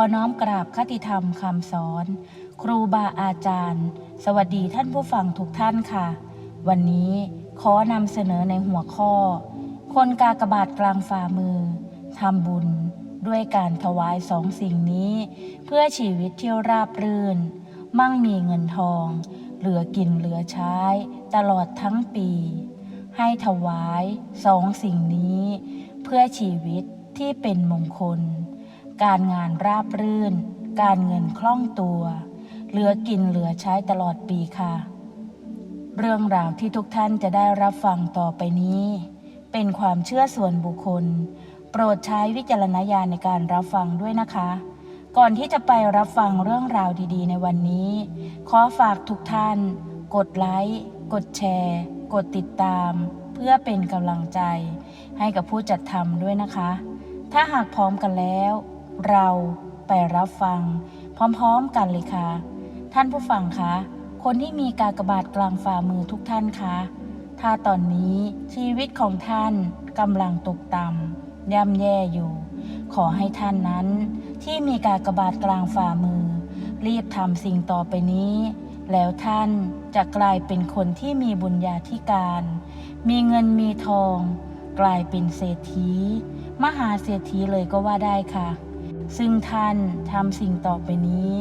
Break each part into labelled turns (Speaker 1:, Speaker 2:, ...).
Speaker 1: อน้อมกราบคติธรรมคำสอน ครูบาอาจารย์ สวัสดีท่านผู้ฟังทุกท่านค่ะ วันนี้ขอนำเสนอในหัวข้อ คนกากบาทกลางฝ่ามือทำบุญ ด้วยการถวายสองสิ่งนี้ เพื่อชีวิตที่ราบรื่น มั่งมีเงินทอง เหลือกินเหลือใช้ ตลอดทั้งปี ให้ถวายสองสิ่งนี้ เพื่อชีวิตที่เป็นมงคล การงานราบรื่น การเงินคล่องตัว เหลือกินเหลือใช้ตลอดปีค่ะ เรื่องราวที่ทุกท่านจะได้รับฟังต่อไปนี้ เป็นความเชื่อส่วนบุคคล โปรดใช้วิจารณญาณในการรับฟังด้วยนะคะ ก่อนที่จะไปรับฟังเรื่องราวดี ๆ ในวันนี้ ขอฝากทุกท่าน กดไลค์ กดแชร์ กดติดตาม เพื่อเป็นกำลังใจ ให้กับผู้จัดทำด้วยนะคะถ้าหากพร้อมกันแล้ว เราไปรับฟัง พร้อมๆกันเลยค่ะ ท่านผู้ฟังคะ คนที่มีกากบาทกลางฝ่ามือทุกท่านคะ ถ้าตอนนี้ชีวิตของท่านกำลังตกต่ำย่ำแย่อยู่ ขอให้ท่านนั้น ที่มีกากบาทกลางฝ่ามือ รีบทำสิ่งต่อไปนี้ แล้วท่านจะกลายเป็นคนที่มีบุญญาธิการ มีเงินมีทอง กลายเป็นเศรษฐี มหาเศรษฐีเลยก็ว่าได้ค่ะ ซึ่งท่านทำสิ่งต่อไปนี้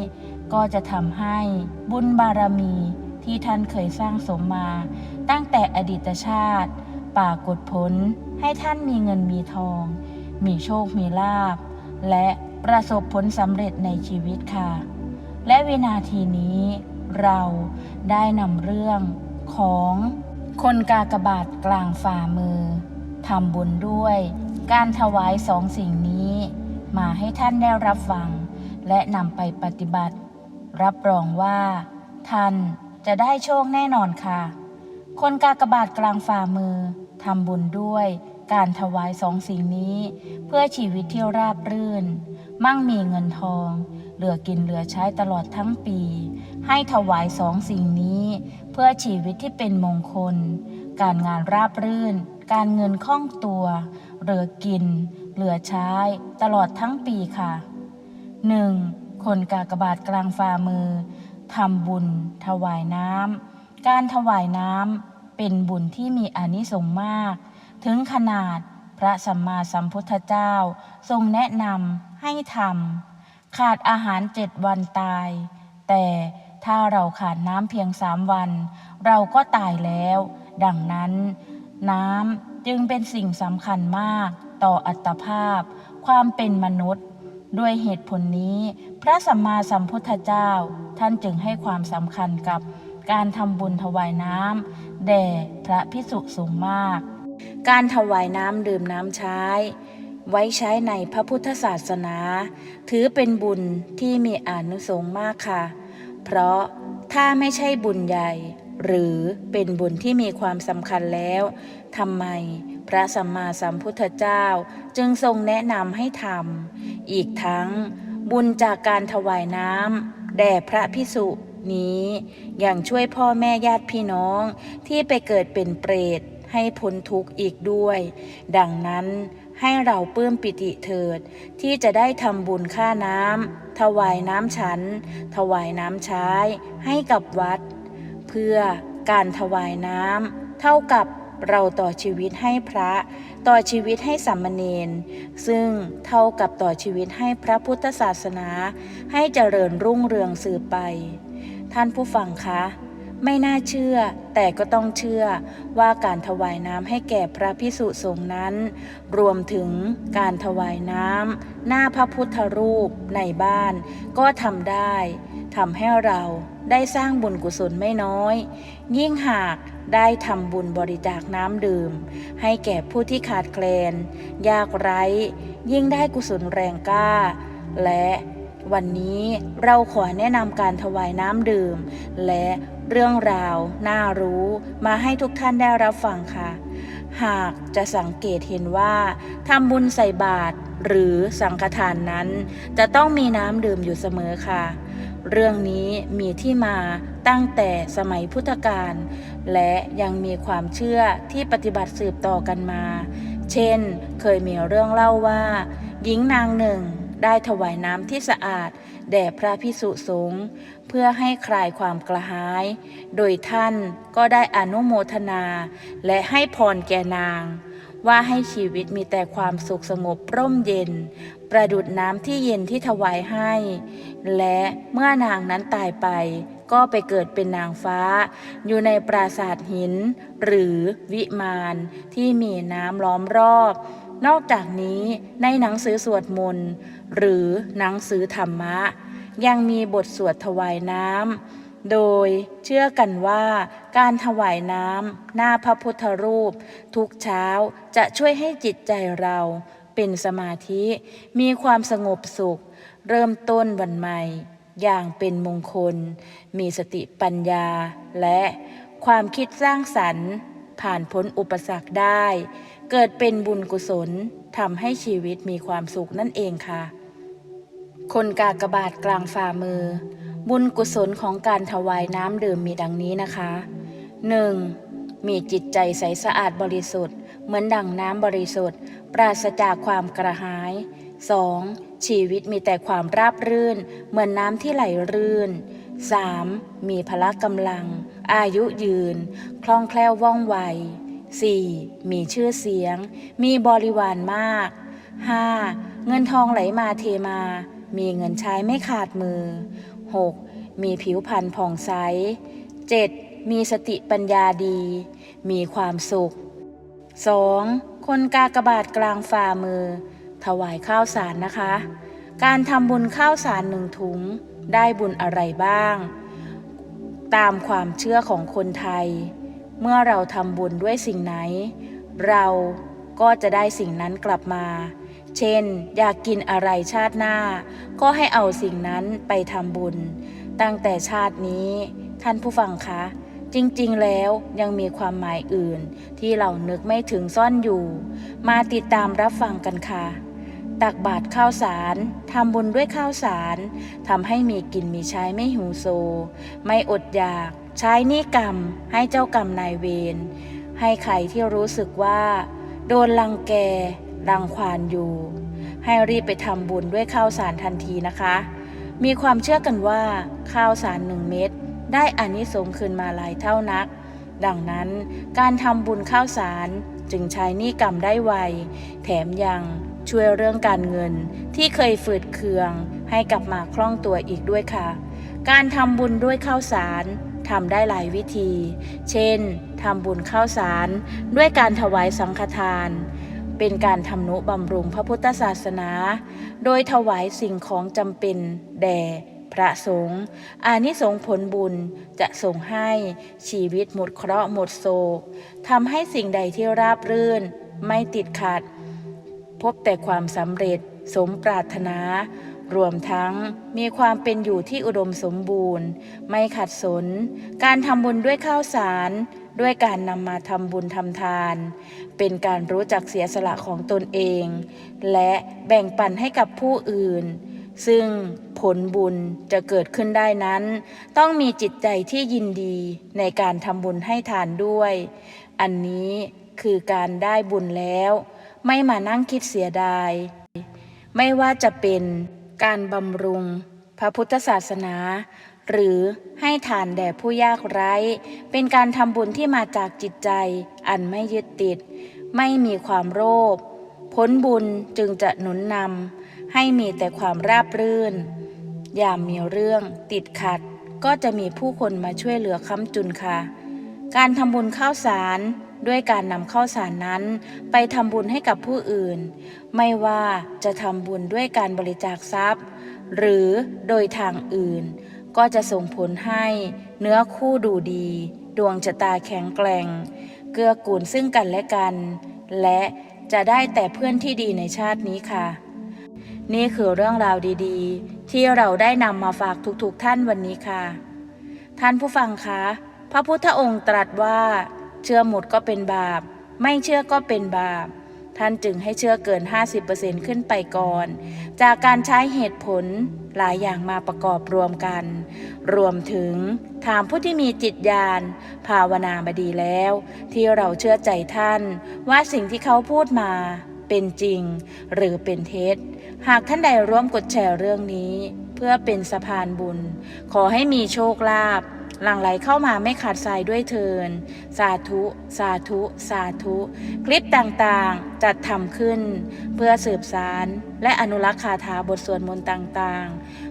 Speaker 1: ก็จะทำให้บุญบารมีที่ท่านเคยสร้างสมมา ตั้งแต่อดีตชาติปรากฏผลให้ท่านมีเงินมีทอง มีโชคมีลาภและประสบผลสำเร็จในชีวิตค่ะ และวินาทีนี้เราได้นำเรื่องของคนกากบาทกลางฝ่ามือทำบุญด้วย การถวายสองสิ่งนี้ มาให้ท่านได้รับฟัง และนำไปปฏิบัติ รับรองว่า ท่านจะได้โชคแน่นอนค่ะ คนกากบาทกลางฝ่ามือทำบุญด้วยการถวายสองสิ่งนี้ เพื่อชีวิตที่ราบรื่น มั่งมีเงินทอง เหลือกินเหลือใช้ตลอดทั้งปี ให้ถวายสองสิ่งนี้ เพื่อชีวิตที่เป็นมงคล การงานราบรื่น การเงินคล่องตัว เหลือกิน เหลือใช้ตลอดทั้งปีค่ะ 1. คนกากบาทกลางฝ่ามือทำบุญ ถวายน้ำการถวายน้ำเป็นบุญที่มีอานิสงส์มาก ถึงขนาดพระสัมมาสัมพุทธเจ้าทรงแนะนำให้ทำขาดอาหารเจ็ดวันตาย แต่ถ้าเราขาดน้ำเพียงสามวัน เราก็ตายแล้ว ดังนั้น น้ำจึงเป็นสิ่งสำคัญมากต่ออัตภาพ ความเป็นมนุษย์ ด้วยเหตุผลนี้ พระสัมมาสัมพุทธเจ้า ท่านจึงให้ความสำคัญกับการทำบุญถวายน้ำแด่พระพิสุสูงมาก การถวายน้ำดื่มน้ำใช้ ไว้ใช้ในพระพุทธศาสนา ถือเป็นบุญที่มีอานุสงส์มากค่ะ เพราะถ้าไม่ใช่บุญใหญ่ หรือเป็นบุญที่มีความสำคัญแล้วทำไมพระสัมมาสัมพุทธเจ้าจึงทรงแนะนำให้ทำอีกทั้งบุญจากการถวายน้ำแด่พระพิสุนี้ยังช่วยพ่อแม่ญาติพี่น้องที่ไปเกิดเป็นเปรตให้พ้นทุกข์อีกด้วย ดังนั้นให้เราปลื้มปิติเถิด ที่จะได้ทำบุญค่าน้ำถวายน้ำฉัน ถวายน้ำใช้ให้กับวัด เพื่อการถวายน้ำเท่ากับเราต่อชีวิตให้พระ ต่อชีวิตให้สามเณรซึ่งเท่ากับต่อชีวิตให้พระพุทธศาสนา ให้เจริญรุ่งเรืองสืบไป ท่านผู้ฟังคะไม่น่าเชื่อแต่ก็ต้องเชื่อว่าการถวายน้ำให้แก่พระพิสุสงฆ์นั้น รวมถึงการถวายน้ำหน้าพระพุทธรูปในบ้านก็ทำได้ ทำให้เราได้สร้างบุญกุศลไม่น้อย ยิ่งหากได้ทำบุญบริจาคน้ำดื่ม ให้แก่ผู้ที่ขาดแคลน ยากไร้ ยิ่งได้กุศลแรงกล้า และวันนี้เราขอแนะนำการถวายน้ำดื่ม และเรื่องราว น่ารู้มาให้ทุกท่านได้รับฟังค่ะ หากจะสังเกตเห็นว่าทำบุญใส่บาตรหรือสังฆทานนั้น จะต้องมีน้ำดื่มอยู่เสมอค่ะ เรื่องนี้มีที่มาตั้งแต่สมัยพุทธกาลและยังมีความเชื่อที่ปฏิบัติสืบต่อกันมา เช่น เคยมีเรื่องเล่าว่า หญิงนางหนึ่งได้ถวายน้ำที่สะอาด แด่พระพิสุสงฆ์เพื่อให้คลายความกระหาย โดยท่านก็ได้อนุโมทนา และให้พรแก่นาง ว่าให้ชีวิตมีแต่ความสุขสงบร่มเย็น ประดุดน้ำที่เย็นที่ถวายให้ และเมื่อนางนั้นตายไปก็ไปเกิดเป็นนางฟ้า อยู่ในปราสาทหิน หรือวิมานที่มีน้ำล้อมรอบ นอกจากนี้ในหนังสือสวดมนต์หรือหนังสือธรรมะ ยังมีบทสวดถวายน้ำโดยเชื่อกันว่าการถวายน้ำหน้าพระพุทธรูป ทุกเช้าจะช่วยให้จิตใจเราเป็นสมาธิมีความสงบสุข เริ่มต้นวันใหม่ อย่างเป็นมงคล มีสติปัญญาและความคิดสร้างสรรค์ ผ่านพ้นอุปสรรคได้ เกิดเป็นบุญกุศลทำให้ชีวิตมีความสุขนั่นเองค่ะ คนกากบาทกลางฝ่ามือ บุญกุศลของการถวายน้ำดื่มมีดังนี้นะคะ 1. มีจิตใจใสสะอาดบริสุทธิ์ เหมือนดั่งน้ำบริสุทธิ์ ปราศจากความกระหาย 2. ชีวิตมีแต่ความราบรื่น เหมือนน้ำที่ไหลรื่น 3. มีพละกำลัง อายุยืน คล่องแคล่วว่องไว 4. มีชื่อเสียง มีบริวารมาก 5. เงินทองไหลมาเทมา มีเงินใช้ไม่ขาดมือ 6. มีผิวพรรณผ่องใส 7. มีสติปัญญาดี มีความสุข 2. คนกากบาทกลางฝ่ามือ ถวายข้าวสารนะคะ การทำบุญข้าวสารหนึ่งถุง ได้บุญอะไรบ้าง ตามความเชื่อของคนไทย เมื่อเราทำบุญด้วยสิ่งไหน เราก็จะได้สิ่งนั้นกลับมา เช่น อยากกินอะไรชาติหน้า ก็ให้เอาสิ่งนั้นไปทำบุญ ตั้งแต่ชาตินี้ ท่านผู้ฟังคะ จริงๆ แล้วยังมีความหมายอื่น ที่เรานึกไม่ถึงซ่อนอยู่ มาติดตามรับฟังกันค่ะตักบาตรข้าวสาร ทำบุญด้วยข้าวสาร ทำให้มีกินมีใช้ไม่หิวโซ ไม่อดอยาก ใช้หนี้กรรมให้เจ้ากรรมนายเวร ให้ใครที่รู้สึกว่า โดนรังแกรังควานอยู่ ให้รีบไปทำบุญด้วยข้าวสารทันทีนะคะ มีความเชื่อกันว่าข้าวสารหนึ่งเม็ดได้อานิสงส์คืนมาหลายเท่านัก ดังนั้นการทำบุญข้าวสารจึงใช้หนี้กรรมได้ไว แถมยังช่วยเรื่องการเงินที่เคยฝืดเคืองให้กลับมาคล่องตัวอีกด้วยค่ะ การทำบุญด้วยข้าวสาร ทำได้หลายวิธี เช่นทำบุญข้าวสาร ด้วยการถวายสังฆทาน เป็นการทำนุบำรุงพระพุทธศาสนา โดยถวายสิ่งของจำเป็นแด่พระสงฆ์อานิสงส์ผลบุญจะส่งให้ชีวิตหมดเคราะห์หมดโศกทำให้สิ่งใดที่ราบรื่น ไม่ติดขัด พบแต่ความสำเร็จสมปรารถนา รวมทั้งมีความเป็นอยู่ที่อุดมสมบูรณ์ ไม่ขัดสน การทำบุญด้วยข้าวสาร ด้วยการนำมาทำบุญทำทาน เป็นการรู้จักเสียสละของตนเอง และแบ่งปันให้กับผู้อื่น ซึ่งผลบุญจะเกิดขึ้นได้นั้น ต้องมีจิตใจที่ยินดีในการทำบุญให้ทานด้วย อันนี้คือการได้บุญแล้ว ไม่มานั่งคิดเสียดาย ไม่ว่าจะเป็น การบำรุง พระพุทธศาสนา หรือให้ทานแด่ผู้ยากไร้ เป็นการทำบุญที่มาจากจิตใจ อันไม่ยึดติด ไม่มีความโลภผลบุญจึงจะหนุนนำให้มีแต่ความราบรื่น อย่ามมีเรื่องติดขัด ก็จะมีผู้คนมาช่วยเหลือค้ำจุนค่ะ การทำบุญข้าวสาร ด้วยการนำข้าวสารนั้น ไปทำบุญให้กับผู้อื่น ไม่ว่าจะทำบุญด้วยการบริจาคทรัพย์ หรือโดยทางอื่น ก็จะส่งผลให้เนื้อคู่ดูดี ดวงชะตาแข็งแกร่ง เกื้อกูลซึ่งกันและกัน และจะได้แต่เพื่อนที่ดีในชาตินี้ค่ะ นี่คือเรื่องราวดีๆ ที่เราได้นำมาฝากทุกๆท่านวันนี้ค่ะ ท่านผู้ฟังคะพระพุทธองค์ตรัสว่า เชื่อหมดก็เป็นบาป ไม่เชื่อก็เป็นบาป ท่านจึงให้เชื่อเกิน 50%ขึ้นไปก่อน จากการใช้เหตุผลหลายอย่างมาประกอบรวมกัน รวมถึงถามผู้ที่มีจิตญาณภาวนามาดีแล้ว ที่เราเชื่อใจท่าน ว่าสิ่งที่เขาพูดมาเป็นจริงหรือเป็นเท็จ หากท่านใดร่วมกดแชร์เรื่องนี้ เพื่อเป็นสะพานบุญ ขอให้มีโชคลาภ หลั่งไหลเข้ามาไม่ขาดสายด้วยเทิน สาธุ สาธุ สาธุ คลิปต่างๆ จัดทำขึ้น เพื่อสืบสารและอนุรักษ์คาถาบทสวดมนต์ต่างๆ